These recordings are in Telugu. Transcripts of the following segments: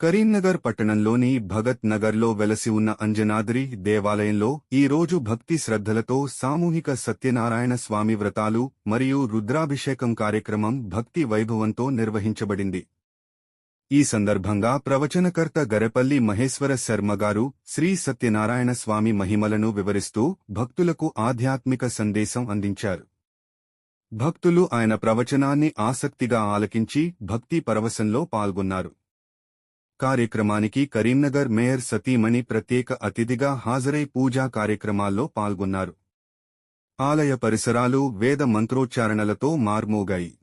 కరీంనగర్ పట్టణంలోని భగత్ నగర్లో వెలసి ఉన్న అంజనాద్రి దేవాలయంలో ఈరోజు భక్తి శ్రద్ధలతో సామూహిక సత్యనారాయణ స్వామి వ్రతాలు మరియు రుద్రాభిషేకం కార్యక్రమం భక్తి వైభవంతో నిర్వహించబడింది. ఈ సందర్భంగా ప్రవచనకర్త గరపల్లి మహేశ్వర శర్మ గారు శ్రీ సత్యనారాయణ స్వామి మహిమలను వివరిస్తూ భక్తులకు ఆధ్యాత్మిక సందేశం అందించారు. భక్తులు ఆయన ప్రవచనాన్ని ఆసక్తిగా ఆలకించి భక్తి పరవశంలో పాల్గొన్నారు. కార్యక్రమానికి కరీంనగర్ మేయర్ సతీమణి ప్రత్యేక అతిథిగా హాజరై పూజా కార్యక్రమాల్లో పాల్గొన్నారు. ఆలయ పరిసరాలు వేద మంత్రోచ్చారణలతో మార్మోగాయి.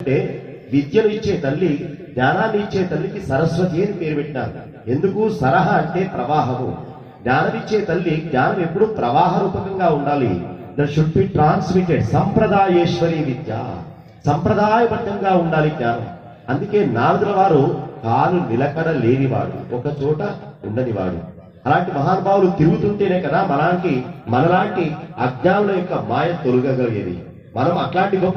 అంటే విద్యను ఇచ్చే తల్లి జ్ఞానాన్ని ఇచ్చే తల్లికి సరస్వతి అని పేరు పెట్టారు. ఎందుకు? సరహ అంటే ప్రవాహము. జ్ఞానమిచ్చే తల్లి జ్ఞానం ఎప్పుడు ప్రవాహ రూపకంగా ఉండాలి. That should be transmitted. సంప్రదాయేశ్వరి విద్య. సంప్రదాయబద్ధంగా ఉండాలి జ్ఞానం. అందుకే నారదుల వారు కాలు నిలకడ లేనివాడు ఒక చోట ఉండనివాడు. అలాంటి మహానుభావులు తిరుగుతుంటేనే కదా మనలాంటి మనలాంటి అజ్ఞానుల యొక్క మాయ తొలగగలిగేది. మనం అట్లాంటి గొప్ప